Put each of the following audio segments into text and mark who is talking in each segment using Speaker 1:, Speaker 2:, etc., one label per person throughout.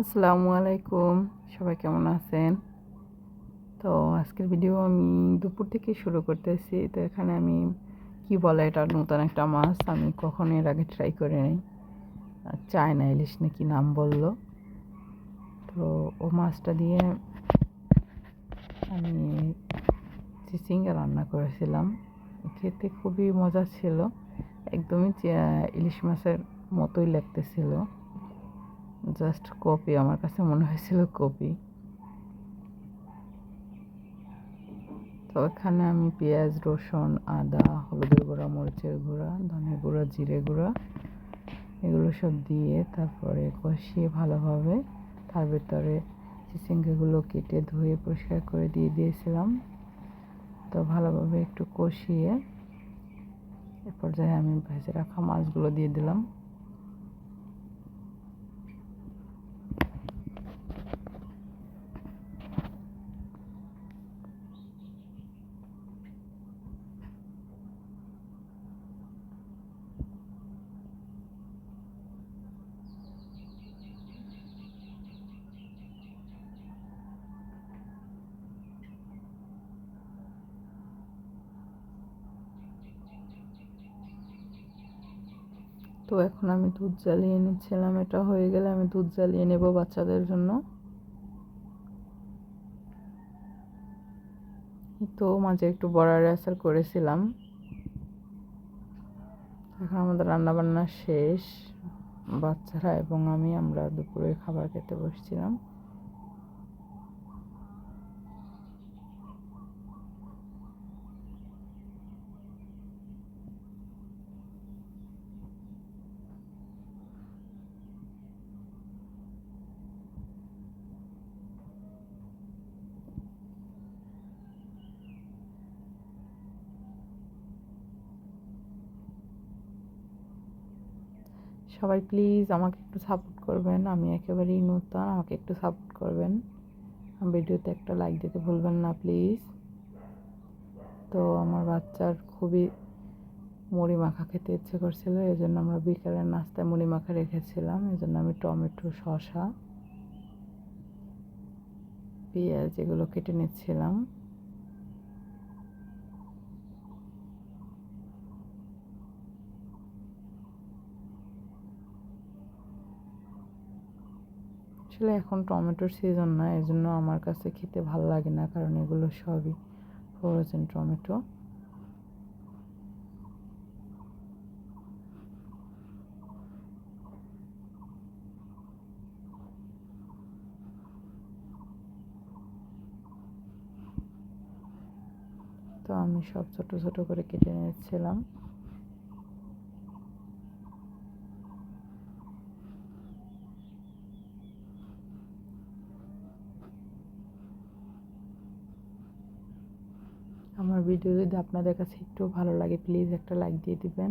Speaker 1: আসসালামু আলাইকুম সবাই কেমন আছেন? তো আজকের ভিডিও আমি দুপুর থেকে শুরু করতেছি। তো এখানে আমি কি বলে এটা, নতুন একটা মাছ। আমি কখনো এর আগে ট্রাই করে নিই। চায়না ইলিশ নাকি নাম বলল। তো ও মাছটা দিয়ে আমি চিচিঙ্গা রান্না করেছিলাম, খেতে খুবই মজা ছিল। একদমই ইলিশ মাছের মতোই লাগতেছিল। জাস্ট কপি, আমার কাছে মনে হয়েছিল কপি। তো এখানে আমি পেঁয়াজ, রসুন, আদা, হলুদের গুঁড়া, মরিচের গুঁড়া ধনের গুঁড়া, জিরে গুঁড়া, এগুলো সব দিয়ে তারপরে কষিয়ে ভালোভাবে তার ভেতরে চিচিঙ্গাগুলো কেটে ধুয়ে পরিষ্কার করে দিয়ে দিয়েছিলাম। তো ভালোভাবে একটু কষিয়ে এরপর পর্যায়ে আমি ভেজে রাখা মাছগুলো দিয়ে দিলাম। তো এখন আমি দুধ জ্বালিয়ে নিচ্ছিলাম, এটা হয়ে গেলে আমি দুধ জ্বালিয়ে নেব বাচ্চাদের জন্য। তো মাঝে একটু বড়ার আচার করেছিলাম। এখন আমাদের রান্নাবান্না শেষ, বাচ্চারা এবং আমি আমরা দুপুরে খাবার খেতে বসছিলাম। সবাই প্লিজ আমাকে একটু সাপোর্ট করবেন। আমি একেবারেই নতুন, আমাকে একটু সাপোর্ট করবেন। ভিডিওতে একটা লাইক দিতে ভুলবেন না প্লিজ তো আমার বাচ্চার খুবই মুড়ি মাখা খেতে ইচ্ছে করছিল এই জন্য আমরা বিকালের নাস্তায় মুড়ি মাখা রেখেছিলাম। এই জন্য আমি টমেটো, শসা, পেঁয়াজ এগুলো কেটে নিচ্ছিলাম। আসলে এখন টমেটোর সিজন না এই জন্য আমার কাছে খেতে ভালো লাগে না, কারণ এগুলো সবই ফ্রোজেন টমেটো। তো আমি সব ছোট ছোট করে কেটে নিচ্ছিলাম আমার ভিডিও যদি আপনাদের কাছে একটু ভালো লাগে প্লিজ একটা লাইক দিয়ে দিবেন।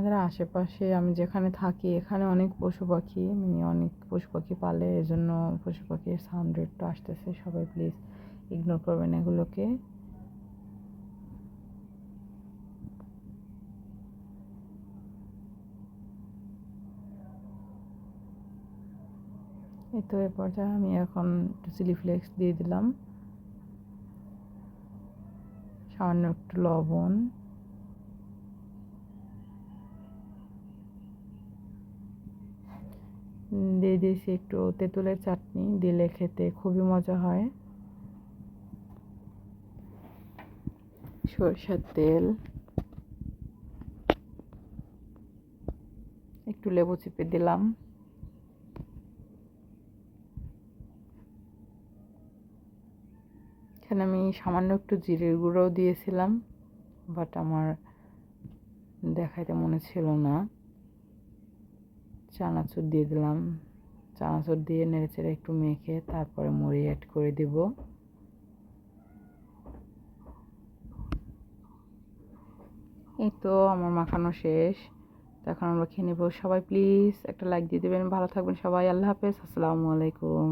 Speaker 1: আমাদের আশেপাশে আমি যেখানে থাকি, এখানে অনেক পশু পাখি মানে অনেক পশু পাখি পালে, এজন্য পশু পাখির সাউন্ড রেটটা আসতেছে, সবাই প্লিজ ইগনোর করবেন এগুলোকে। এই তো এ পর্যায়ে আমি এখন একটু চিলি ফ্লেক্স দিয়ে দিলাম। সামান্য একটু লবণ। দিয়ে দিয়েছি একটু তেঁতুলের চাটনি, দিলে খেতে খুবই মজা হয়। সরষের তেল। একটু লেবু চিপে দিলাম। এখানে আমি সামান্য একটু জিরের গুঁড়োও দিয়েছিলাম, বাট আমার দেখাইতে মনে ছিল না। চানাচুর দিয়ে দিলাম। চানাচুর দিয়ে নেড়েচেড়ে একটু মেখে তারপরে মুড়ি অ্যাড করে দিব। এই তো আমার মাখানো শেষ। এখন আমরা খেয়ে নেব। সবাই প্লিজ একটা লাইক দিয়ে দেবেন। ভালো থাকবেন সবাই। আল্লাহ হাফেজ। আসসালামু আলাইকুম।